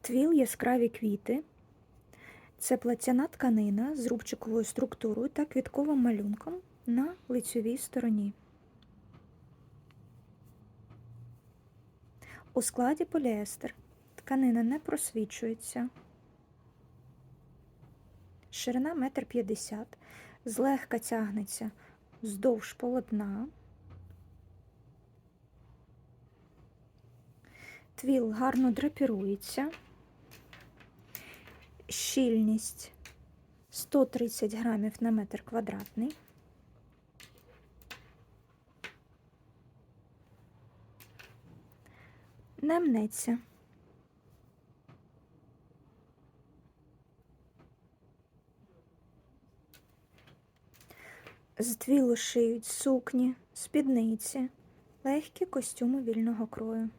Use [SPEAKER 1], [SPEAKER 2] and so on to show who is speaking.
[SPEAKER 1] Твіл яскраві квіти. Це платяна тканина з рубчиковою структурою та квітковим малюнком на лицьовій стороні. У складі поліестер. Тканина не просвічується. Ширина 1,50 м. Злегка тягнеться вздовж полотна. Твіл гарно драпірується. Щільність 130 грамів на метр квадратний. Не мнеться. З твілу шиють сукні, спідниці, легкі костюми вільного крою.